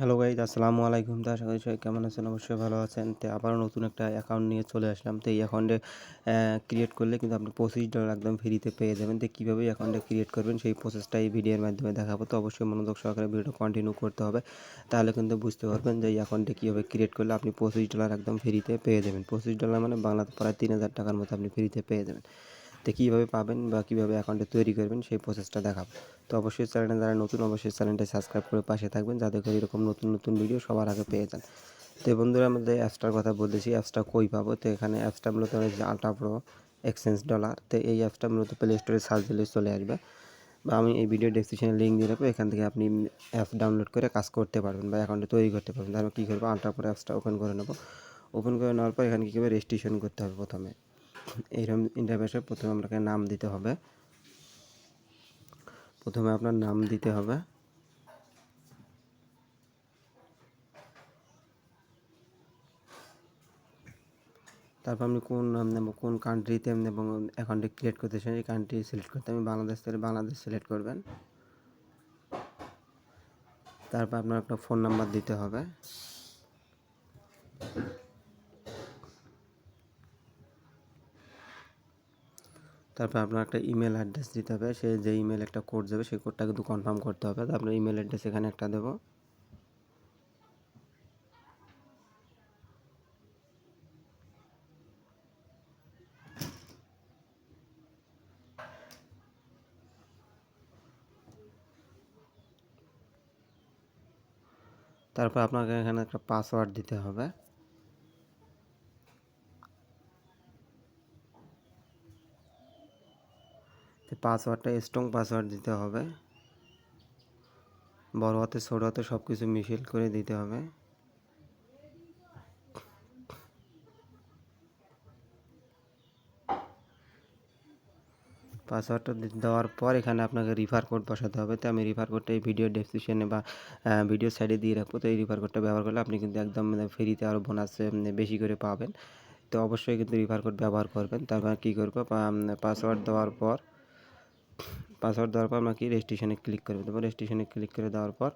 Hello guys আসসালামু আলাইকুম। তো আশা সবাই কেমন আছেন? অবশ্যই ভালো আছেন। তো আবারও নতুন একটা অ্যাকাউন্ট নিয়ে চলে আসলাম। তো এই অ্যাকাউন্টে ক্রিয়েট করলে কিন্তু আপনি পঁচিশ ডলার একদম ফ্রিতে পেয়ে যাবেন। তো কীভাবে অ্যাকাউন্টে ক্রিয়েট করবেন, সেই প্রসেসটা এই ভিডিওর মাধ্যমে দেখাবো। তো অবশ্যই মনোযোগ সহকারে ভিডিওটা কন্টিনিউ করতে হবে। তাহলে কিন্তু বুঝতে পারবেন যে এই অ্যাকাউন্টে কীভাবে ক্রিয়েট করলে আপনি পঁচিশ ডলার একদম ফ্রিতে পেয়ে যাবেন। পঁচিশ ডলার মানে বাংলাতে প্রায় তিন হাজার টাকার মতো আপনি ফ্রিতে পেয়ে যাবেন। তো কীভাবে পাবেন বা কীভাবে অ্যাকাউন্টে তৈরি করবেন, সেই প্রসেসটা দেখাবো। তো অবশ্যই চ্যানেলে যারা নতুন, অবশ্যই চ্যানেলটা সাবস্ক্রাইব করে পাশে থাকবেন, যাতে করে এরকম নতুন নতুন ভিডিও সবার আগে পেয়ে যান। তো বন্ধুরা আমাদের অ্যাপসটার কথা বলতেছি অ্যাপসটা কই পাবো? তো এখানে অ্যাপসটা মূলত আলট্রা প্রো এক্সচেঞ্জ ডলার তো এই অ্যাপসটা মূলত প্লে স্টোরে সার্চ দিলে চলে আসবে। বা আমি এই ভিডিও ডেসক্রিপশনে লিঙ্ক দিয়ে রাখব, এখান থেকে আপনি অ্যাপ ডাউনলোড করে কাজ করতে পারবেন বা অ্যাকাউন্টে তৈরি করতে পারবেন। তারপর কী করব? আলট্রা প্রো অ্যাপসটা ওপেন করে নেব। ওপেন করে নেওয়ার পর এখানে কী করবে? রেজিস্ট্রেশন করতে হবে প্রথমে। এইরকম ইন্টারভেসে প্রথমে আপনাকে নাম দিতে হবে। প্রথমে আপনার নাম দিতে হবে। তারপর আপনি কোন নাম নেব, কোন কান্ট্রিতে এবং অ্যাকাউন্টে ক্রিয়েট করতে চান এই কান্ট্রি সিলেক্ট করতে আমি বাংলাদেশ থেকে বাংলাদেশ সিলেক্ট করবেন। তারপর আপনার একটা ফোন নাম্বার দিতে হবে। তারপর আপনার একটা ইমেল অ্যাড্রেস দিতে হবে। সে যে ইমেল একটা কোড যাবে, সেই কোডটা কিন্তু কনফার্ম করতে হবে। তো আপনার ইমেল অ্যাড্রেস এখানে একটা দেবো। তারপর আপনাকে এখানে একটা পাসওয়ার্ড দিতে হবে। পাসওয়ার্ডটা স্ট্রং পাসওয়ার্ড দিতে হবে। বড় হাতে, ছোট হাতে সব কিছু মিশেল করে দিতে হবে। পাসওয়ার্ডটা দেওয়ার পর এখানে আপনাকে রিফার কোড বসাতে হবে। তো আমি রিফার কোডটা এই ভিডিও ডেসক্রিপশনে বা ভিডিও সাইডে দিয়ে রাখব। তো এই রিফার কোডটা ব্যবহার করলে আপনি কিন্তু একদম ফ্রিতে আরও বোনাস বেশি করে পাবেন। তো অবশ্যই কিন্তু রিফার কোড ব্যবহার করবেন। তারপর কী করব? পাসওয়ার্ড দেওয়ার পর পাসওয়ার্ড দেওয়ার পর আপনাকে রেজিস্ট্রেশনে ক্লিক করে দেবো। রেজিস্ট্রেশনে ক্লিক করে দেওয়ার পর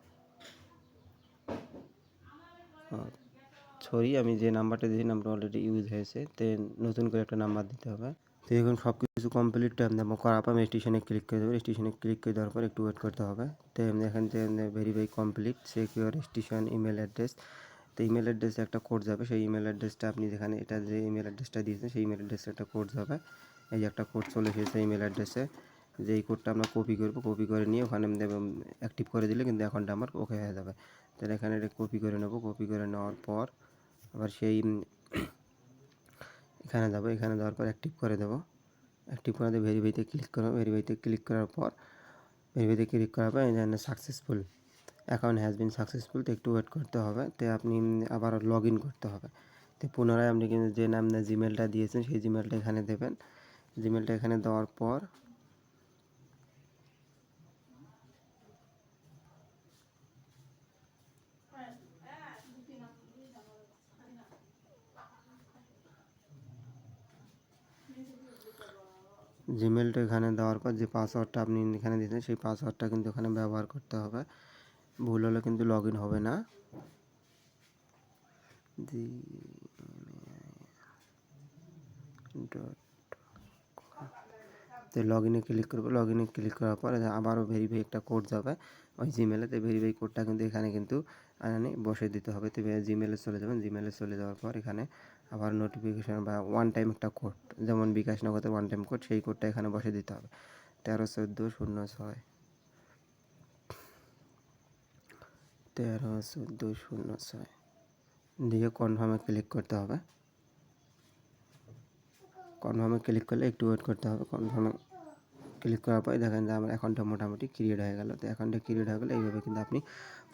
সরি আমি যে নাম্বারটা দিয়েছি, নাম্বারটা অলরেডি ইউজ হয়েছে, তো নতুন করে একটা নাম্বার দিতে হবে। তো এখন সব কিছু কমপ্লিট করার পর আমি স্টেশনে ক্লিক করে দেবো। স্টেশনে ক্লিক করে দেওয়ার পর একটু ওয়েট করতে হবে। তো এখান থেকে verify complete secure station email address তো ইমেল অ্যাড্রেসে একটা কোড যাবে। সেই ইমেল অ্যাড্রেসটা আপনি যেখানে, এটা যে ইমেল অ্যাড্রেসটা দিয়েছেন, সেই ইমেল অ্যাড্রেসে একটা কোড যাবে। এই যে একটা কোড চলে এসেছে ইমেল অ্যাড্রেসে যে এই কোডটা আমরা কপি করব কপি করে নিয়ে ওখানে অ্যাক্টিভ করে দিলে কিন্তু অ্যাকাউন্টটা আমার ওকে হয়ে যাবে। তাহলে এখানে এটা কপি করে নেব কপি করে নেওয়ার পর আবার সেই এখানে যাব, এখানে যাওয়ার পর অ্যাক্টিভ করে দেবো। অ্যাক্টিভ করে ভেরিফাইতে ক্লিক করব ভেরিফাইতে ক্লিক করার পর ভেরিফাইতে ক্লিক করার পর এখানে successful account has been successful তো একটু ওয়েট করতে হবে, তো আপনি আবার লগ ইন করতে হবে। তো পুনরায় আপনি কিন্তু যে নাম জিমেলটা দিয়েছেন সেই জিমেলটা এখানে দেবেন। জিমেলটা এখানে দেওয়ার পর জিমেলটা এখানে দেওয়ার পর যে পাসওয়ার্ডটা আপনি এখানে দিয়েছেন, সেই পাসওয়ার্ডটা কিন্তু এখানে ব্যবহার করতে হবে। ভুল হলে কিন্তু লগ হবে না। তো লগ ইনে ক্লিক করব। লগ ইনে ক্লিক করার পর আবারও ভেরিফাই একটা কোড যাবে। ওই জিমেলে তো ভেরিফাই কোডটা কিন্তু এখানে কিন্তু বসে দিতে হবে। তো জিমেলে চলে যাবেন। জিমেলে চলে যাওয়ার পর এখানে আবার নোটিফিকেশান বা ওয়ান টাইম একটা কোড যেমন বিকাশ নগদের ওয়ান টাইম কোড সেই কোডটা এখানে বসে দিতে হবে। তেরো, চোদ্দ, শূন্য, ছয়। তেরো, চোদ্দ, শূন্য, ছয়। দিয়ে কনফার্মে ক্লিক করতে হবে। কনফার্মে ক্লিক করলে একটু ওয়েট করতে হবে। কনফার্মে ক্লিক করার পরে দেখেন যে আমার অ্যাকাউন্টটা মোটামুটি ক্রিয়েট হয়ে গেল। তো অ্যাকাউন্টে ক্রিয়েট হয়ে গেলে এইভাবে কিন্তু আপনি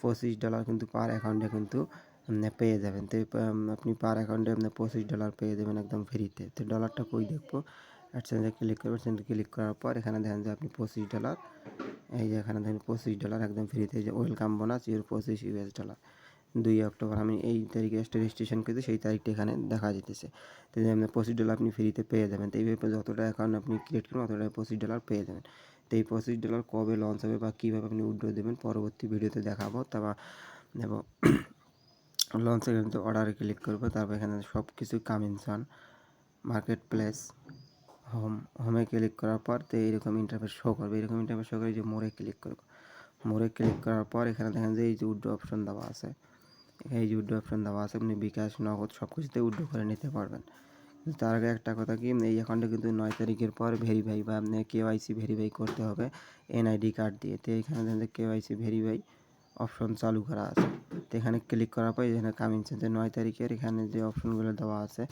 পঁচিশ ডলার কিন্তু পার অ্যাকাউন্টে কিন্তু পেয়ে যাবেন। তো আপনি পার অ্যাকাউন্টে আপনার পঁচিশ ডলার পেয়ে যাবেন একদম ফ্রিতে তো ডলারটা কই দেখব? অ্যাডসেন্সে ক্লিক করবেন অ্যাডসেন্সে ক্লিক করার পর এখানে দেখেন যে আপনি পঁচিশ ডলার এই যে এখানে দেখেন পঁচিশ ডলার একদম ফ্রিতে যে ওয়েলকাম বোনাস ইউর পঁচিশ ইউএস ডলার দুই অক্টোবর, আমি এই তারিখে রেজিস্ট্রেশন করেছি, সেই তারিখটা এখানে দেখা যেতেছে। তো আপনার পঁচিশ ডলার আপনি ফ্রিতে পেয়ে যাবেন। তো এইভাবে যতটা অ্যাকাউন্ট আপনি ক্রিয়েট করবেন, অতটা পঁচিশ ডলার পেয়ে যাবেন। তো এই পঁচিশ ডলার কবে লঞ্চ হবে বা কীভাবে আপনি উইড্রো দেবেন, পরবর্তী ভিডিওতে দেখাবো। তা এবং লঞ্চে কিন্তু অর্ডারে ক্লিক করব, তারপর এখানে সব কিছু কামিনসন মার্কেট প্লেস হোম হোমে ক্লিক করার পর তো এইরকম ইন্টারফেস শো করবে। এরকম ইন্টারফেস শো করে যে মোড়ে ক্লিক করব। মোড়ে ক্লিক করার পর এখানে দেখেন যে এই যে উড্রো অপশন দেওয়া আছে। এই যে উড্রো অপশন দেওয়া আছে, আপনি বিকাশ, নগদ সব কিছুতে উড্রো করে নিতে পারবেন। কিন্তু তার আগে একটা কথা কি, এই অ্যাকাউন্টে কিন্তু নয় তারিখের পর ভেরিফাই বা আপনি কেওয়াইসি ভেরিফাই করতে হবে এনআইডি কার্ড দিয়ে। তো এখানে দেখেন যে কেওয়াইসি ভেরিফাই অপশন চালু করা আছে। তো এখানে ক্লিক করার পর এখানে কামিং যে নয় তারিখের এখানে যে অপশনগুলো দেওয়া আছে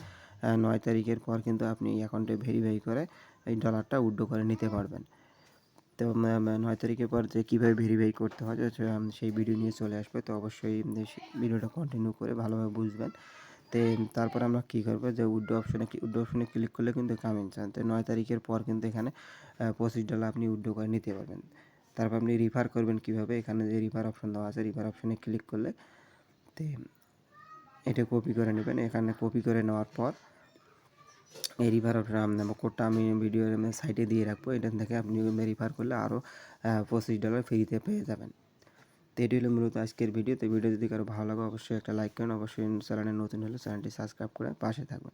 নয় তারিখের পর কিন্তু আপনি এই অ্যাকাউন্টে ভেরিফাই করে এই ডলারটা উড্রো করে নিতে পারবেন। তো নয় তারিখের পর যে কীভাবে ভেরিফাই করতে হয় সেই ভিডিও নিয়ে চলে আসবে। তো অবশ্যই ভিডিওটা কন্টিনিউ করে ভালোভাবে বুঝবেন। তো, তারপর আমরা কী করব, যে উড্রো অপশনে উড্ডো অপশনে ক্লিক করলে কিন্তু কামিং চান তো নয় তারিখের পর কিন্তু এখানে পঁচিশ ডলার আপনি উড্ডো করে নিতে পারবেন। তারপর আপনি রিফার করবেন কীভাবে? এখানে যে রিফার অপশন দেওয়া আছে রিফার অপশনে ক্লিক করলে তো এটা কপি করে নেবেন। এখানে কপি করে নেওয়ার পর এই রিফার অপশন কোডটা আমি ভিডিও সাইটে দিয়ে রাখব। এখান থেকে আপনি রিফার করলে আরও পঁচিশ ডলার ফ্রিতে পেয়ে যাবেন। তো এটি হলো মূলত আজকের ভিডিও তো ভিডিও যদি কারও ভালো লাগে, অবশ্যই একটা লাইক করেন। অবশ্যই চ্যানেলে নতুন হলে চ্যানেলটি সাবস্ক্রাইব করে পাশে থাকবেন।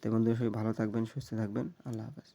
তো বন্ধুরা, সবাই ভালো থাকবেন, সুস্থ থাকবেন। আল্লাহ হাফেজ।